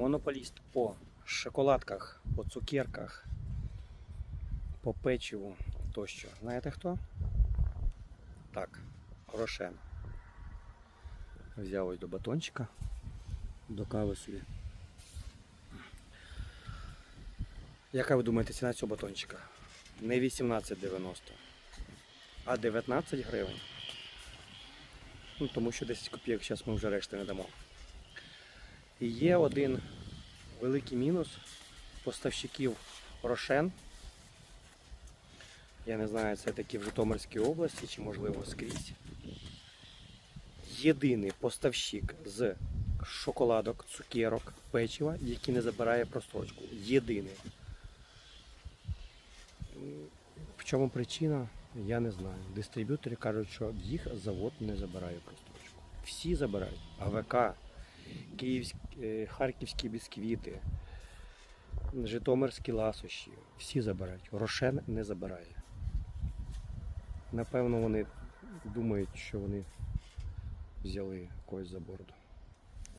монополіст по шоколадках, по цукерках, по печиву тощо. Знаєте хто? Так, Рошен. Взяв ось до батончика, до кави собі. Яка ви думаєте ціна цього батончика? Не 18,90, а 19 гривень. Ну, тому що 10 копійок зараз ми вже решти не дамо. І є один великий мінус поставщиків Рошен. Я не знаю, це такі в Житомирській області чи можливо скрізь. Єдиний поставщик з шоколадок, цукерок, печива, який не забирає просрочку. Єдиний. В чому причина, я не знаю. Дистриб'ютори кажуть, що їх завод не забирає просрочку. Всі забирають. АВК, Київські, е, харківські бісквіти, Житомирські ласощі. Всі забирають. Рошен не забирає. Напевно, вони думають, що вони взяли когось за бороду.